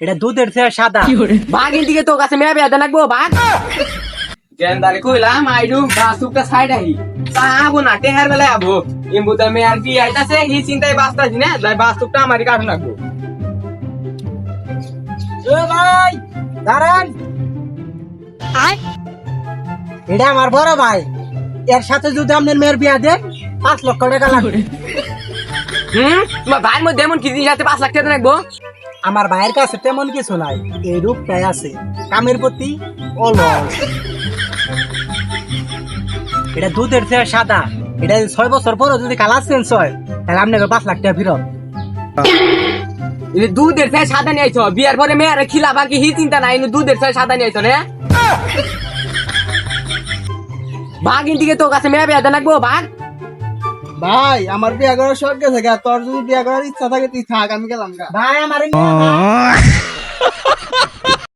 এটা দুধের চেয়ে সাদা। বাঘের দিকে তো কাছে মেয়ে বেয়াতে নাকবো বাঘ? গেন্দারে কইলাম আইডু বাসুকটা সাইড আহি তা আবো না টেহার বেলায় আবো। ইম্বুতা মেয়ার কি আইতাছে হি চিন্তায় বাসতাছি না যাই বাসুকটা আমারই কাঠ লাগবো এ ভাই দাঁড়ান। এটা আমার বড় ভাই। এর সাথে যদি আপনার মেয়ের বিয়া দেন পাঁচ লক্ষ টাকা লাগবে। হুম? তোমার ভাইয়ের মধ্যে এমন কি জিনিস আছে পাঁচ লাখ টাকা রাখব আমার ভাইয়ের কাছে তেমন কিছু নাই এই রূপটাই আছে। কামের প্রতি অলস। এটা দুধের চেয়ে সাদা। এটা ছয় বছর পরও যদি কালার চেঞ্জ হয়, তাহলে আপনাকে পাঁচ লাখ টাকা ফেরত। ইনি দুধের চাই সাদা নিয়ে আইছো, বিয়ার পরে মেয়ের খিলা বাকি হি চিন্তা নাই দুধের চাই সাদা নিয়ে আইছো না? বাঘিন দিকে তো কাছে মেয়ে বেয়াতে নাকবো বাঘ? ভাই আমার বিয়া করার শখ গেছে তোর যদি বিয়া করার ইচ্ছা থাকে তুই থাক আমি গেলাম ভাই আমার